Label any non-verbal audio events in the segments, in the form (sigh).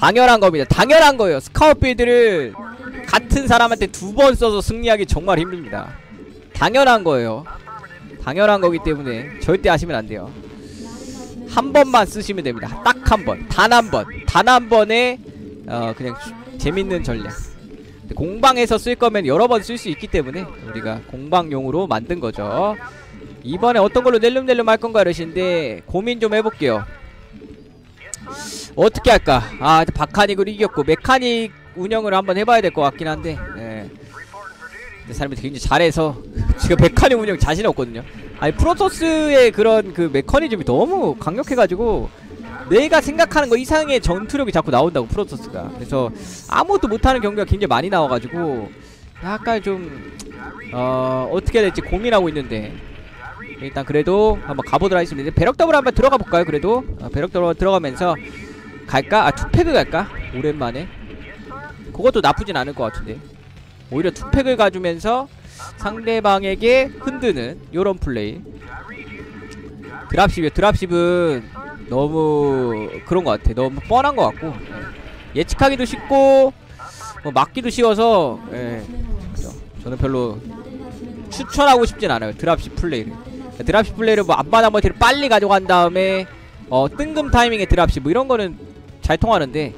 당연한 겁니다. 당연한 거예요. 스카웃 빌드를 같은 사람한테 두 번 써서 승리하기 정말 힘듭니다. 당연한 거예요. 당연한 거기 때문에 절대 하시면 안 돼요. 한 번만 쓰시면 됩니다. 딱 한 번, 단 한 번, 단 한 번에 어 그냥 주- 재밌는 전략. 공방에서 쓸 거면 여러 번 쓸 수 있기 때문에 우리가 공방용으로 만든 거죠. 이번에 어떤 걸로 낼름낼름 할 건가 이러시는데 고민 좀 해볼게요. 어떻게 할까? 아, 바카닉으로 이겼고 메카닉 운영을 한번 해봐야 될 것 같긴 한데. 예. 근데 사람이 굉장히 잘해서 (laughs) 지금 메카닉 운영 자신 없거든요. 아니 프로토스의 그런 그 메커니즘이 너무 강력해가지고 내가 생각하는 거 이상의 전투력이 자꾸 나온다고 프로토스가. 그래서 아무것도 못하는 경기가 굉장히 많이 나와가지고 약간 좀 어, 어떻게 해야 될지 고민하고 있는데 일단 그래도 한번 가보도록 하겠습니다. 배럭 더블 한번 들어가 볼까요? 그래도 어, 배럭 더블 들어가면서 갈까? 아 투팩을 갈까? 오랜만에 그것도 나쁘진 않을 것 같은데 오히려 투팩을 가주면서 상대방에게 흔드는 요런 플레이 드랍십이요 드랍십은 너무 그런 것 같아 너무 뻔한 것 같고 예. 예측하기도 쉽고 뭐 막기도 쉬워서 예. 저는 별로 추천하고 싶진 않아요 드랍십 플레이를 드랍십 플레이를 뭐 앞마당 멀티를 빨리 가져간 다음에 어 뜬금 타이밍에 드랍십 뭐 이런 거는 잘 통하는데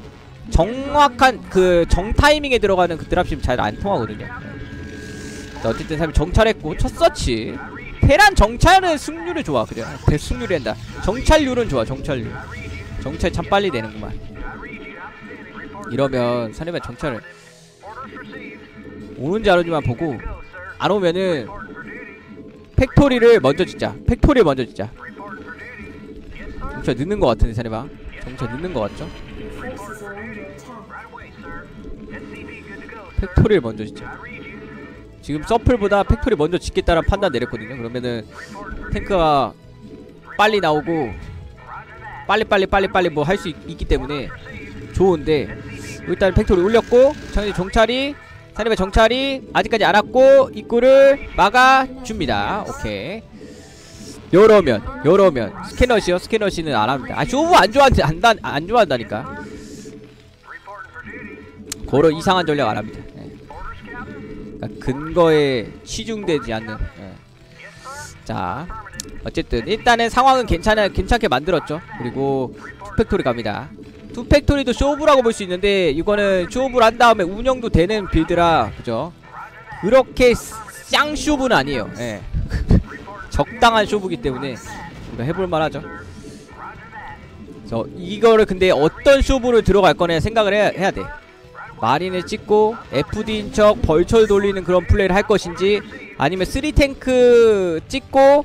정확한 그 정 타이밍에 들어가는 그 드랍십 잘안 통하거든요. 자, 어쨌든 사람이 정찰했고 첫 서치. 테란 정찰은 승률이 좋아 그래 대승률이 한다. 정찰률은 좋아 정찰률. 정찰 참 빨리 되는구만. 이러면 사람이 정찰을 오는지 안 오는지만 보고 안 오면은 팩토리를 먼저 짓자. 팩토리를 먼저 짓자. 정찰 늦는 것 같은데 사람아 정찰 늦는 것 같죠? 팩토리를 먼저 짓자 지금 서플보다 팩토리 먼저 짓겠다는 판단 내렸거든요. 그러면은 탱크가 빨리 나오고 빨리 빨리 빨리 빨리 뭐 할 수 있기 때문에 좋은데 일단 팩토리 올렸고 상대 정찰이 상대방 정찰이 아직까지 안 왔고 입구를 막아줍니다. 오케이. 요러면 요러면 스캐너시요? 스캐너시는 안 합니다. 아 쇼부 안 좋아한다 안다 안 좋아한다니까. 그런 이상한 전략 안 합니다. 예. 그러니까 근거에 치중되지 않는. 예. 자 어쨌든 일단은 상황은 괜찮아 괜찮게 만들었죠. 그리고 투팩토리 갑니다. 투팩토리도 쇼부라고 볼 수 있는데 이거는 쇼부를 한 다음에 운영도 되는 빌드라 그죠? 그렇게 쌍 쇼부는 아니에요. 예. (laughs) 적당한 쇼부기 때문에 우리가 해볼만 하죠. 저 이거를 근데 어떤 쇼부를 들어갈 거냐 생각을 해야, 해야 돼 마린을 찍고 FD인 척 벌처를 돌리는 그런 플레이를 할 것인지 아니면 3탱크 찍고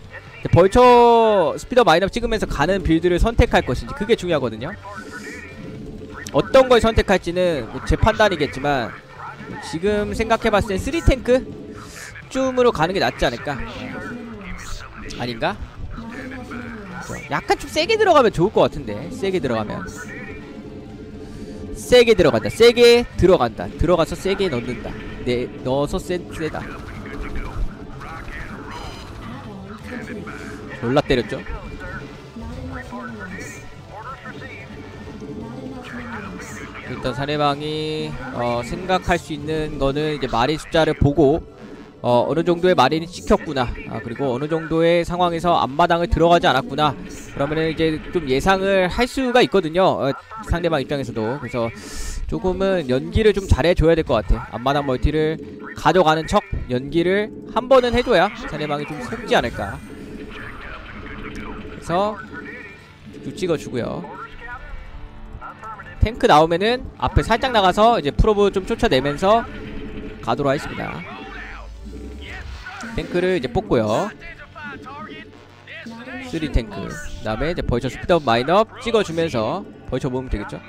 벌처 스피더 마인업 찍으면서 가는 빌드를 선택할 것인지 그게 중요하거든요. 어떤 걸 선택할지는 뭐 제 판단이겠지만 지금 생각해봤을 땐 3탱크 쯤으로 가는 게 낫지 않을까? 아닌가? 약간 좀 세게 들어가면 좋을 것 같은데 세게 들어가면 세게 들어간다. 세게 들어간다. 들어가서 세게 넣는다. 네 넣어서 센 세다. 졸라 때렸죠? 일단 상대방이 어, 생각할 수 있는 거는 이제 마린 숫자를 보고 어, 어느 정도의 마린이 찍혔구나. 아, 그리고 어느 정도의 상황에서 앞마당을 들어가지 않았구나. 그러면은 이제 좀 예상을 할 수가 있거든요. 어, 상대방 입장에서도. 그래서 조금은 연기를 좀 잘해줘야 될 것 같아. 앞마당 멀티를 가져가는 척 연기를 한 번은 해줘야 상대방이 좀 속지 않을까. 그래서 쭉 찍어주고요. 탱크 나오면은 앞에 살짝 나가서 이제 프로브 좀 쫓아내면서 가도록 하겠습니다 탱크를 이제 뽑고요. 3 탱크. 그 다음에 이제 벌처 스피드업 마인업 찍어주면서 벌처 모으면 되겠죠?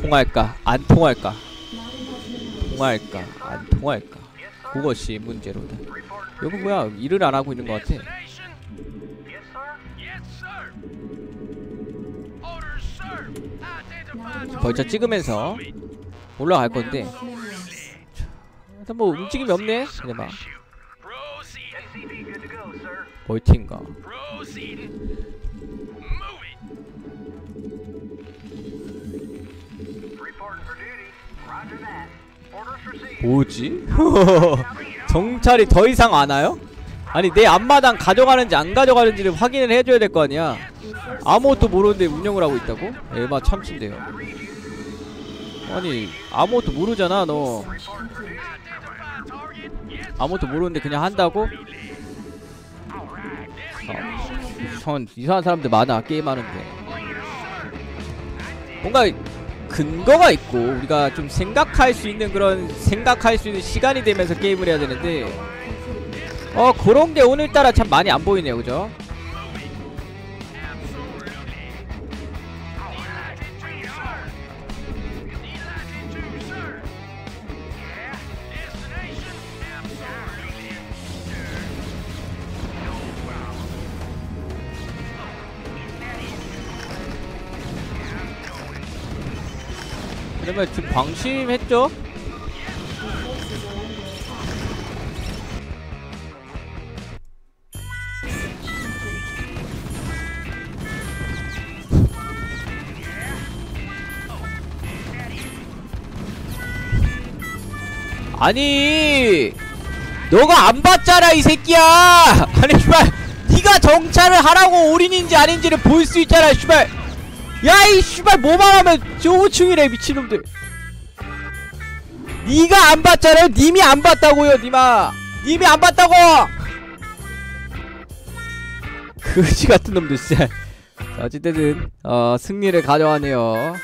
통할까? 안 통할까? 통할까? 안 통할까? 그것이 문제로다. 여기 뭐야? 일을 안 하고 있는 것 같아 벌써 찍으면서 올라갈 건데 일단 뭐 움직임이 없네 근데 막 멀티인가. 뭐지? (laughs) 정찰이 더 이상 안 와요? 아니 내 앞마당 가져가는지 안 가져가는지를 확인을 해줘야 될 거 아니야 아무것도 모르는데 운영을 하고 있다고? 에바 참친데요 아니 아무것도 모르잖아 너 아무것도 모르는데 그냥 한다고? 아, 전 이상한 사람들 많아 게임하는데 뭔가 근거가 있고 우리가 좀 생각할 수 있는 그런 생각할 수 있는 시간이 되면서 게임을 해야 되는데 어 그런 게 오늘따라 참 많이 안 보이네요 그죠? 그러면 좀 방심했죠? 아니 너가 안 봤잖아 이 새끼야 (laughs) 아니 씨발 네가 정찰을 하라고 올인인지 아닌지를 볼 수 있잖아 씨발 야이 씨발 뭐만 하면 조우충이래 미친놈들. 네가 안 봤잖아요 님이 안 봤다고요 님아. 님이 안 봤다고! 그지 같은 놈들 진짜. 자, 어쨌든 어 승리를 가져가네요